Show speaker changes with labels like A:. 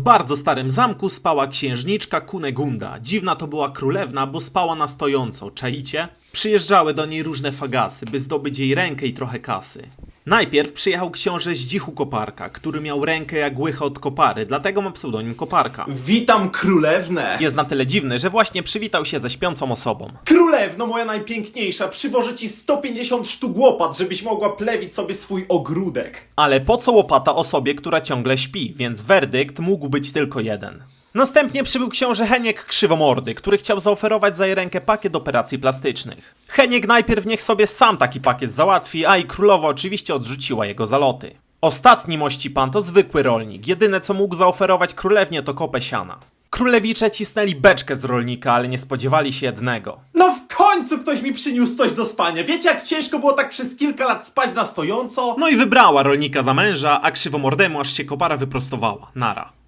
A: W bardzo starym zamku spała księżniczka Kunegunda. Dziwna to była królewna, bo spała na stojąco, czaicie? Przyjeżdżały do niej różne fagasy, by zdobyć jej rękę i trochę kasy. Najpierw przyjechał książę Zdzichu Koparka, który miał rękę jak łycha od kopary, dlatego ma pseudonim Koparka.
B: Witam królewnę!
A: Jest na tyle dziwny, że właśnie przywitał się ze śpiącą osobą.
B: Królewno moja najpiękniejsza, przywożę ci 150 sztuk łopat, żebyś mogła plewić sobie swój ogródek.
A: Ale po co łopata osobie, która ciągle śpi, więc werdykt mógł być tylko jeden. Następnie przybył książę Heniek Krzywomordy, który chciał zaoferować za jej rękę pakiet operacji plastycznych. Heniek najpierw niech sobie sam taki pakiet załatwi, a i królowa oczywiście odrzuciła jego zaloty. Ostatni mości pan to zwykły rolnik, jedyne co mógł zaoferować królewnie to kopę siana. Królewicze cisnęli beczkę z rolnika, ale nie spodziewali się jednego.
B: No w końcu ktoś mi przyniósł coś do spania. Wiecie jak ciężko było tak przez kilka lat spać na stojąco?
A: No i wybrała rolnika za męża, a krzywomordemu aż się kopara wyprostowała. Nara.